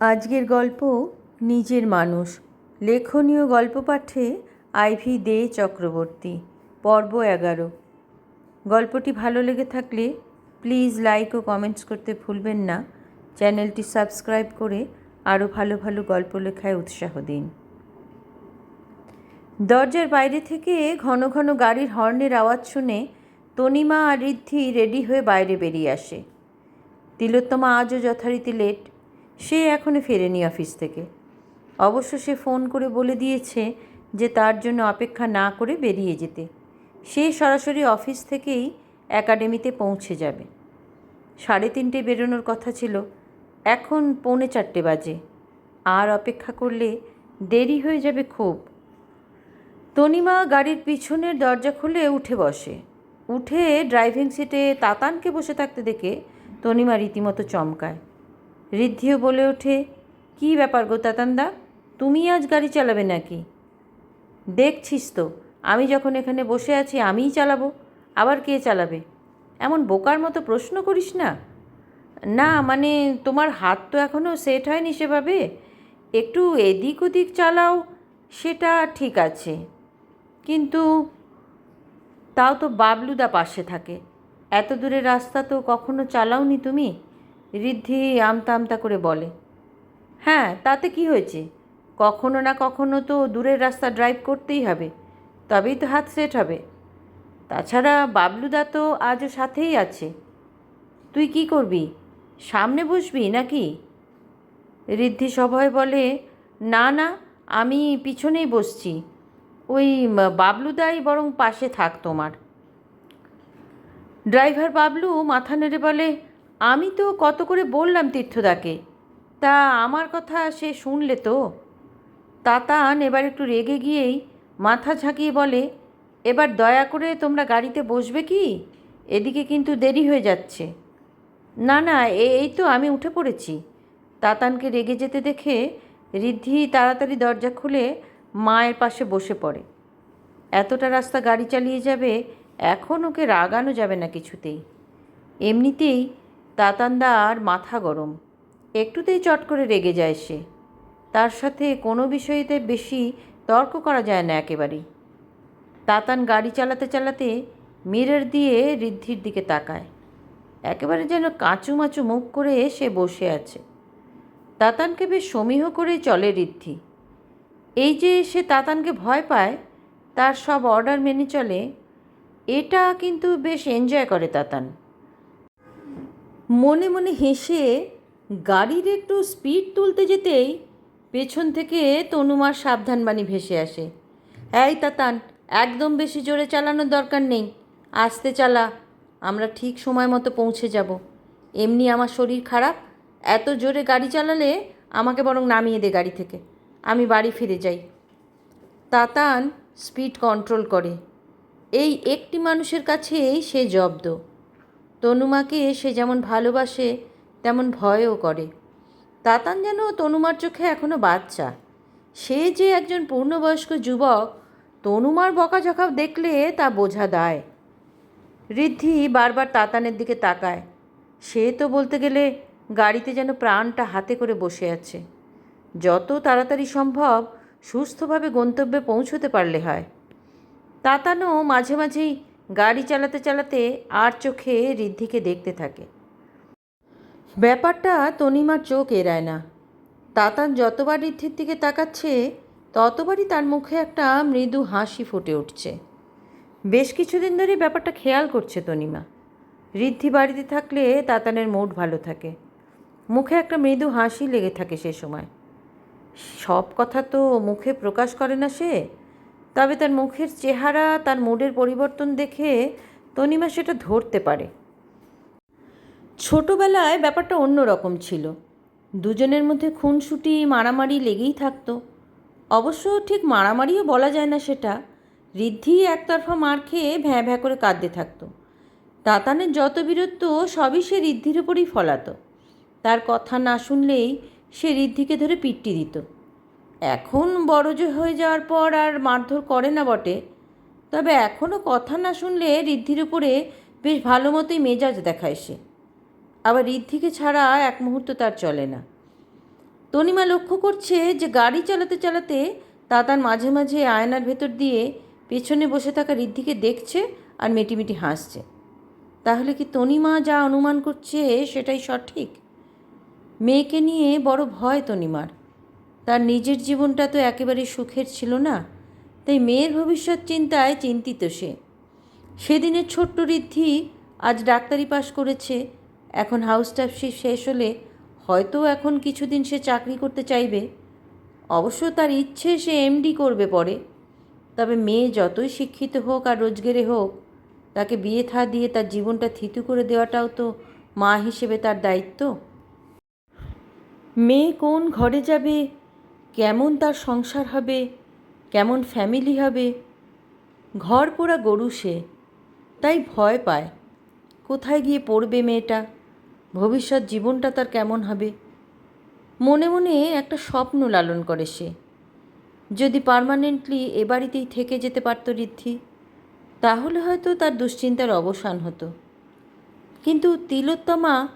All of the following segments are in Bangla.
আজকের গল্প নিজের মানুষ। লেখনীয় গল্প পাঠে আইভি দে চক্রবর্তী, পর্ব এগারো। গল্পটি ভালো লেগে থাকলে প্লিজ লাইক ও কমেন্টস করতে ভুলবেন না। চ্যানেলটি সাবস্ক্রাইব করে আরও ভালো ভালো গল্প লেখায় উৎসাহ দিন। দরজার বাইরে থেকে ঘন ঘন গাড়ির হর্নের আওয়াজ শুনে তনিমা আর ঋদ্ধি রেডি হয়ে বাইরে বেরিয়ে আসে। তিলোত্তমা আজও যথারীতি লেট সে এখনও ফেরেনি অফিস থেকে। অবশ্য সে ফোন করে বলে দিয়েছে যে তার জন্য অপেক্ষা না করে বেরিয়ে যেতে। সে সরাসরি অফিস থেকেই একাডেমিতে পৌঁছে যাবে। সাড়ে তিনটে বেরোনোর কথা ছিল। এখন পৌনে চারটে বাজে। আর অপেক্ষা করলে দেরি হয়ে যাবে খুব। তনিমা গাড়ির পিছনের দরজা খুলে উঠে বসে। উঠে ড্রাইভিং সিটে তাতানকে বসে থাকতে দেখে তনিমা রীতিমতো চমকায়। ঋদ্ধিও বলে ওঠে, কী ব্যাপার গো তাতানদা? তুমি আজ গাড়ি চালাবে নাকি? দেখছিস তো, আমি যখন এখানে বসে আছি আমিই চালাবো, আবার কে চালাবে? এমন বোকার মতো প্রশ্ন করিস না? না মানে তোমার হাত তো এখনও সেট হয়নি সেভাবে। একটু এদিক ওদিক চালাও, সেটা ঠিক আছে। কিন্তু তাও তো বাবলুদা পাশে থাকে। এত দূরের রাস্তা তো কখনো চালাওনি তুমি? ঋদ্ধি আমতা আমতা করে বলে হ্যাঁ তাতে কি হয়েছে? কখনো না কখনো তো দূরের রাস্তা ড্রাইভ করতেই হবে, তবেই তো হাত সেট হবে। তাছাড়া বাবলুদা তো আজও সাথেই আছে। তুই কি করবি? সামনে বসবি নাকি? ঋদ্ধি সভয় বলে, না না, আমি পিছনেই বসছি। ওই বাবলুদাই বরং পাশে থাক তোমার। ড্রাইভার বাবলু মাথা নেড়ে বলে আমি তো কত করে বললাম তীর্থদাকে। তা আমার কথা সে শুনলে তো। তাতান এবার একটু রেগে গিয়েই মাথা ঝাঁকিয়ে বলে, এবার দয়া করে তোমরা গাড়িতে বসবে কি? এদিকে কিন্তু দেরি হয়ে যাচ্ছে। না না এই তো আমি উঠে পড়েছি। তাতানকে রেগে যেতে দেখে ঋদ্ধি তাড়াতাড়ি দরজা খুলে মায়ের পাশে বসে পড়ে। এতটা রাস্তা গাড়ি চালিয়ে যাবে, এখন ওকে রাগানো যাবে না কিছুতেই। এমনিতেই তাতানদার মাথা গরম। একটুতেই চট করে রেগে যায় সে। তার সাথে কোনো বিষয়েতে বেশি তর্ক করা যায় না একেবারেই। তাতান গাড়ি চালাতে চালাতে মিরর দিয়ে ঋদ্ধির দিকে তাকায়। একেবারে যেন কাঁচু মাচু মুখ করে সে বসে আছে। তাতানকে বেশ সমীহ করে চলে ঋদ্ধি। এই যে সে তাতানকে ভয় পায়, তার সব অর্ডার মেনে চলে, এটা কিন্তু বেশ এনজয় করে তাতান মনে মনে হেসে গাড়ির একটু স্পিড তুলতে যেতেই পেছন থেকে তনুমার সাবধানবাণী ভেসে আসে। এই তাতান, একদম বেশি জোরে চালানোর দরকার নেই। আস্তে চালা, আমরা ঠিক সময় মতো পৌঁছে যাব। এমনি আমার শরীর খারাপ, এত জোরে গাড়ি চালালে আমাকে বরং নামিয়ে দে গাড়ি থেকে। আমি বাড়ি ফিরে যাই। তাতান স্পিড কন্ট্রোল করে। এই একটি মানুষের কাছেই সে জব্দ। তনুমাকে সে যেমন ভালোবাসে, তেমন ভয়ও করে। তাতান যেন তনুমার চোখে এখনও বাচ্চা। সে যে একজন পূর্ণবয়স্ক যুবক, তনুমার বকাঝকা দেখলে তা বোঝা দায়। ঋদ্ধি বারবার তাতানের দিকে তাকায়। সে তো বলতে গেলে গাড়িতে যেন প্রাণটা হাতে করে বসে আছে। যত তাড়াতাড়ি সম্ভব সুস্থভাবে গন্তব্যে পৌঁছতে পারলে হয়। তাতানও মাঝে মাঝেই গাড়ি চালাতে চালাতে আর চোখে ঋদ্ধিকে দেখতে থাকে। ব্যাপারটা তনিমার চোখ এড়ায় না। তাতান যতবার ঋদ্ধির দিকে তাকাচ্ছে, ততবারই তার মুখে একটা মৃদু হাসি ফুটে উঠছে। বেশ কিছুদিন ধরে ব্যাপারটা খেয়াল করছে তনিমা। ঋদ্ধি বাড়িতে থাকলে তাতানের মুড ভালো থাকে। মুখে একটা মৃদু হাসি লেগে থাকে সে সময়। সব কথা তো মুখে প্রকাশ করে না সে। তবে তার মুখের চেহারা, তার মুডের পরিবর্তন দেখে তনিমা সেটা ধরতে পারে। ছোটোবেলায় ব্যাপারটা অন্য রকম ছিল। দুজনের মধ্যে খুনসুটি, মারামারি লেগেই থাকতো। অবশ্য ঠিক মারামারিও বলা যায় না সেটা। ঋদ্ধি একতরফা মার খেয়ে ভ্যাঁ ভ্যাঁ করে কাঁদতে থাকতো। তাতানের যত বীরত্ব, সবই সে ঋদ্ধির ওপরেই ফলাতো। তার কথা না শুনলেই সে ঋদ্ধিকে ধরে পিট্টি দিত। এখন বড় যে হয়ে যাওয়ার পর আর মারধর করে না বটে। তবে এখনও কথা না শুনলে ঋদ্ধির উপরে বেশ ভালো মতোই মেজাজ দেখায় সে। আবার ঋদ্ধিকে ছাড়া এক মুহূর্ত তার চলে না। তনিমা লক্ষ্য করছে যে গাড়ি চালাতে চালাতে তা তার মাঝে মাঝে আয়নার ভেতর দিয়ে পেছনে বসে থাকা ঋদ্ধিকে দেখছে আর মিটিমিটি হাসছে। তাহলে কি তনিমা যা অনুমান করছে সেটাই সঠিক? মেয়েকে নিয়ে বড় ভয় তনিমার। তার নিজের জীবনটা তো একেবারে সুখের ছিল না। তাই মেয়ের ভবিষ্যৎ চিন্তায় চিন্তিত সে। সেদিনের ছোট্ট ঋদ্ধি আজ ডাক্তারি পাশ করেছে। এখন হাউস টাফশিপ শেষ হলে হয়তো এখন কিছুদিন সে চাকরি করতে চাইবে। অবশ্য তার ইচ্ছে সে এমডি করবে পরে। তবে মেয়ে যতই শিক্ষিত হোক আর রোজগেরে হোক, তাকে বিয়ে থা দিয়ে তার জীবনটা থিতু করে দেওয়াটাও তো মা হিসেবে তার দায়িত্ব। মেয়ে কোন ঘরে যাবে কেমন তার সংসার হবে? কেমন ফ্যামিলি হবে? ঘর পোড়া গরু সে, তাই ভয় পায়। কোথায় গিয়ে পড়বে মেয়েটা? ভবিষ্যৎ জীবনটা তার কেমন হবে? মনে মনে একটা স্বপ্ন লালন করে সে। যদি পার্মানেন্টলি এ বাড়িতেই থেকে যেতে পারত ঋদ্ধি, তাহলে হয়তো তার দুশ্চিন্তার অবসান হতো। কিন্তু তিলোত্তমা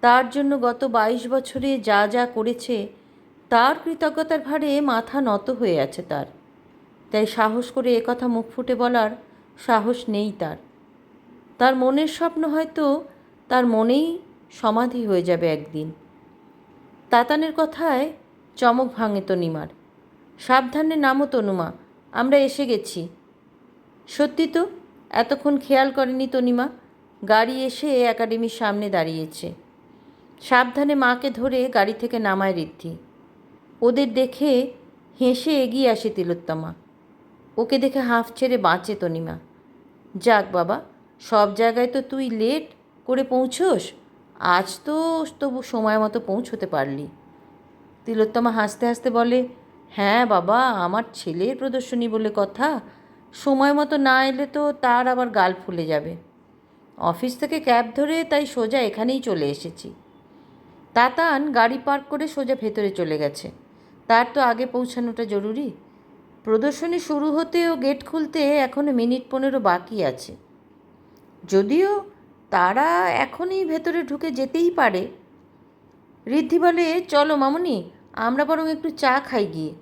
তার জন্য গত বাইশ বছরে যা যা করেছে তার কৃতজ্ঞতার ভারে মাথা নত হয়ে আছে তার। তাই সাহস করে একথা মুখ ফুটে বলার সাহস নেই তার। তার মনের স্বপ্ন হয়তো তার মনেই সমাধি হয়ে যাবে একদিন। তাতানের কথায় চমক ভাঙে তনিমার। সাবধানে নামো তনুমা, আমরা এসে গেছি। সত্যি তো, এতক্ষণ খেয়াল করেনি তনিমা, গাড়ি এসে একাডেমির সামনে দাঁড়িয়েছে। সাবধানে মাকে ধরে গাড়ি থেকে নামায় ঋদ্ধি। ওদের দেখে হেসে এগিয়ে আসে তিলোত্তমা। ওকে দেখে হাঁফ ছেড়ে বাঁচে তনিমা। যাক বাবা, সব জায়গায় তো তুই লেট করে পৌঁছোস। আজ তো তবু সময় মতো পৌঁছতে পারলি। তিলোত্তমা হাসতে হাসতে বলে হ্যাঁ বাবা, আমার ছেলের প্রদর্শনী বলে কথা। সময় মতো না এলে তো তার আবার গাল ফুলে যাবে। অফিস থেকে ক্যাব ধরে তাই সোজা এখানেই চলে এসেছি। তাতান গাড়ি পার্ক করে সোজা ভেতরে চলে গেছে। তার তো আগে পৌঁছানোটা জরুরি। প্রদর্শনী শুরু হতেও গেট খুলতে এখনও মিনিট পনেরো বাকি আছে। যদিও তারা এখনই ভেতরে ঢুকে যেতেই পারে। ঋদ্ধি বলে, চলো মামনি, আমরা বরং একটু চা খাই গিয়ে।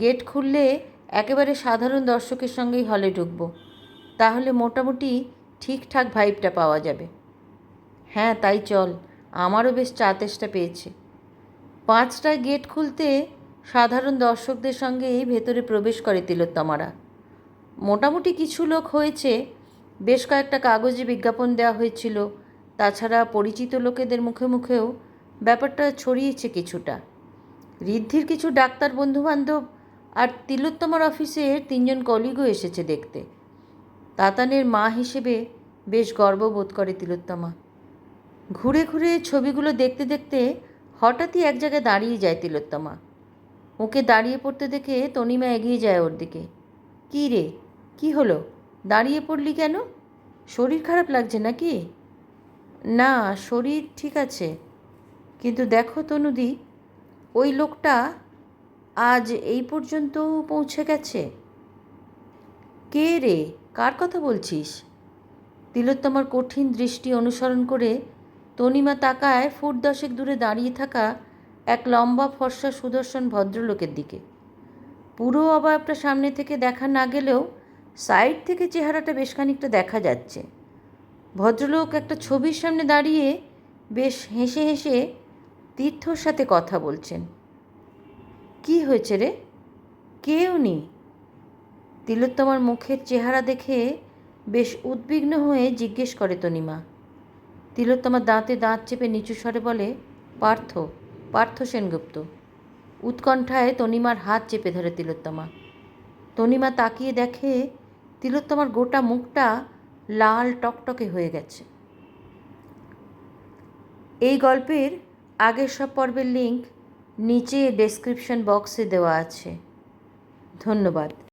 গেট খুললে একেবারে সাধারণ দর্শকের সঙ্গেই হলে ঢুকব। তাহলে মোটামুটি ঠিকঠাক ভাইবটা পাওয়া যাবে। হ্যাঁ তাই চল, আমারও বেশ চা তেষ্টা পেয়েছে। পাঁচটায় গেট খুলতে সাধারণ দর্শকদের সঙ্গেই ভেতরে প্রবেশ করে তিলোত্তমারা। মোটামুটি কিছু লোক হয়েছে, বেশ কয়েকটা কাগজে বিজ্ঞাপন দেওয়া হয়েছিল। তাছাড়া পরিচিত লোকেদের মুখে মুখেও ব্যাপারটা ছড়িয়েছে কিছুটা। ঋদ্ধির কিছু ডাক্তার বন্ধুবান্ধব আর তিলোত্তমার অফিসের তিনজন কলিগও এসেছে দেখতে। তাতানের মা হিসেবে বেশ গর্ববোধ করে তিলোত্তমা। ঘুরে ঘুরে ছবিগুলো দেখতে দেখতে হঠাৎই এক জায়গায় দাঁড়িয়ে যায় তিলোত্তমা। ওকে দাঁড়িয়ে পড়তে দেখে তনিমা এগিয়ে যায় ওর দিকে। কী রে? কি হলো? দাঁড়িয়ে পড়লি কেন? শরীর খারাপ লাগছে নাকি? না, শরীর ঠিক আছে। কিন্তু দেখো তনুদি, ওই লোকটা আজ এই পর্যন্ত পৌঁছে গেছে। কে রে? কার কথা বলছিস? তিলোত্তমার কঠিন দৃষ্টি অনুসরণ করে তনিমা তাকায় ফুট দশেক দূরে দাঁড়িয়ে থাকা এক লম্বা ফর্সা সুদর্শন ভদ্রলোকের দিকে। পুরো অবয়বটা সামনে থেকে দেখা না গেলেও সাইড থেকে চেহারাটা বেশ খানিকটা দেখা যাচ্ছে। ভদ্রলোক একটা ছবির সামনে দাঁড়িয়ে বেশ হেসে হেসে তীর্থর সাথে কথা বলছেন। কি হয়েছে রে? কে উনি তিলোত্তমার মুখের চেহারা দেখে বেশ উদ্বিগ্ন হয়ে জিজ্ঞেস করে তনিমা। তিলোত্তমার দাঁতে দাঁত চেপে নিচু স্বরে বলে, পার্থ। পার্থ সেনগুপ্ত। উৎকণ্ঠায় তনিমার হাত চেপে ধরে তিলোত্তমা। তনিমা তাকিয়ে দেখে তিলোত্তমার গোটা মুখটা লাল টকটকে হয়ে গেছে। এই গল্পের আগের সব পর্বের লিঙ্ক নিচে ডেসক্রিপশন বক্সে দেওয়া আছে। ধন্যবাদ।